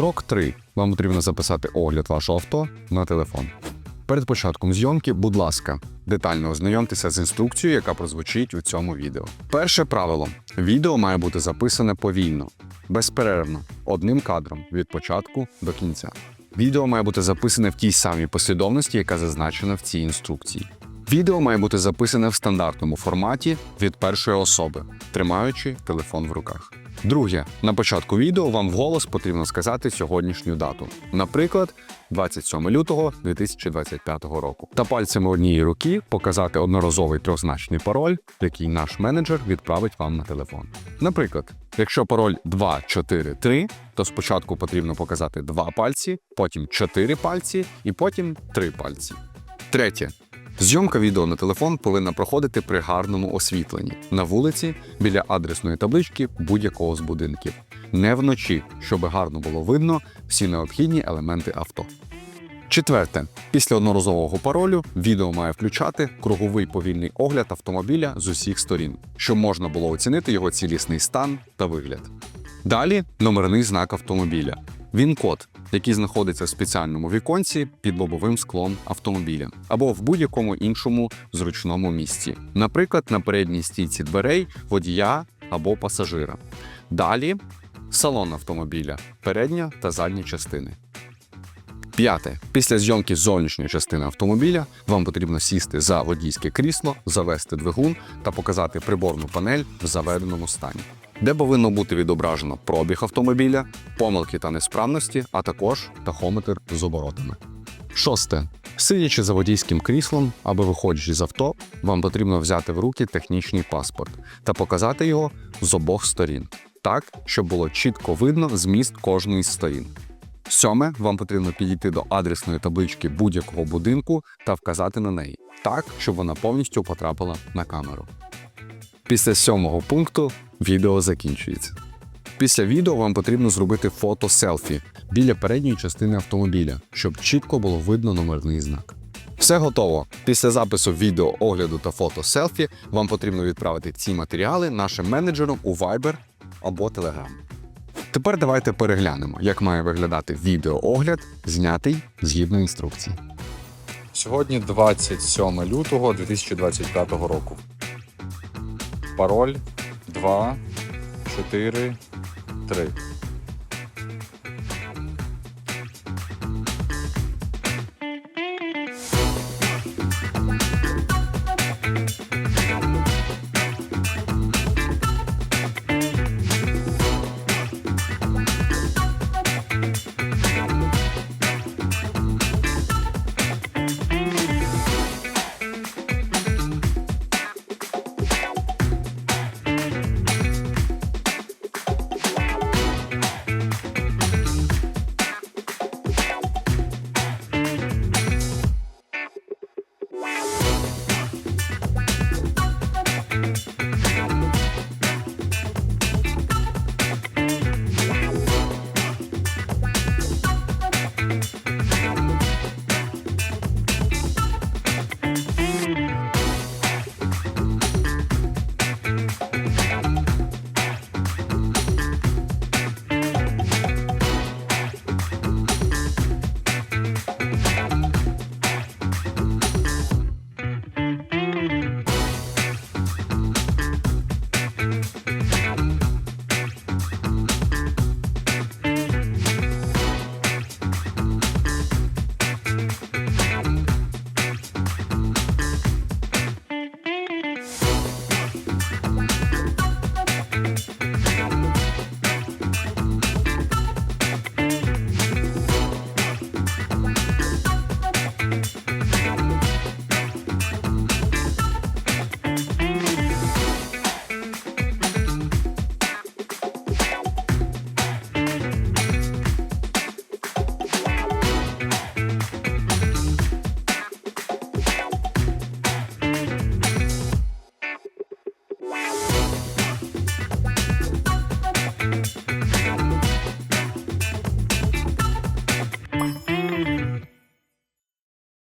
Крок 3. Вам потрібно записати огляд вашого авто на телефон. Перед початком зйомки, будь ласка, детально ознайомтеся з інструкцією, яка прозвучить у цьому відео. Перше правило: відео має бути записане повільно, безперервно, одним кадром від початку до кінця. Відео має бути записане в тій самій послідовності, яка зазначена в цій інструкції. Відео має бути записане в стандартному форматі від першої особи, тримаючи телефон в руках. Друге, на початку відео вам вголос потрібно сказати сьогоднішню дату, наприклад, 27 лютого 2025 року, та пальцями однієї руки показати одноразовий трьохзначний пароль, який наш менеджер відправить вам на телефон. Наприклад, якщо пароль 243, то спочатку потрібно показати два пальці, потім чотири пальці і потім три пальці. Третє. Зйомка відео на телефон повинна проходити при гарному освітленні на вулиці біля адресної таблички будь-якого з будинків, не вночі, щоб гарно було видно всі необхідні елементи авто. Четверте, після одноразового паролю відео має включати круговий повільний огляд автомобіля з усіх сторін, щоб можна було оцінити його цілісний стан та вигляд. Далі номерний знак автомобіля. Він код, який знаходиться в спеціальному віконці під лобовим склом автомобіля або в будь-якому іншому зручному місці, наприклад, на передній стійці дверей водія або пасажира. Далі салон автомобіля, передня та задня частини. П'яте. Після зйомки зовнішньої частини автомобіля вам потрібно сісти за водійське крісло, завести двигун та показати приборну панель в заведеному стані, де повинно бути відображено пробіг автомобіля, помилки та несправності, а також тахометр з оборотами. Шосте. Сидячи за водійським кріслом або виходячи з авто, вам потрібно взяти в руки технічний паспорт та показати його з обох сторін, так, щоб було чітко видно зміст кожної з сторін. Сьоме, вам потрібно підійти до адресної таблички будь-якого будинку та вказати на неї, так, щоб вона повністю потрапила на камеру. Після сьомого пункту відео закінчується. Після відео вам потрібно зробити фото селфі біля передньої частини автомобіля, щоб чітко було видно номерний знак. Все готово. Після запису відео, огляду та фото селфі вам потрібно відправити ці матеріали нашим менеджерам у Viber або Telegram. Тепер давайте переглянемо, як має виглядати відеоогляд, знятий згідно інструкції. Сьогодні 27 лютого 2025 року. Пароль 2, 4, 3.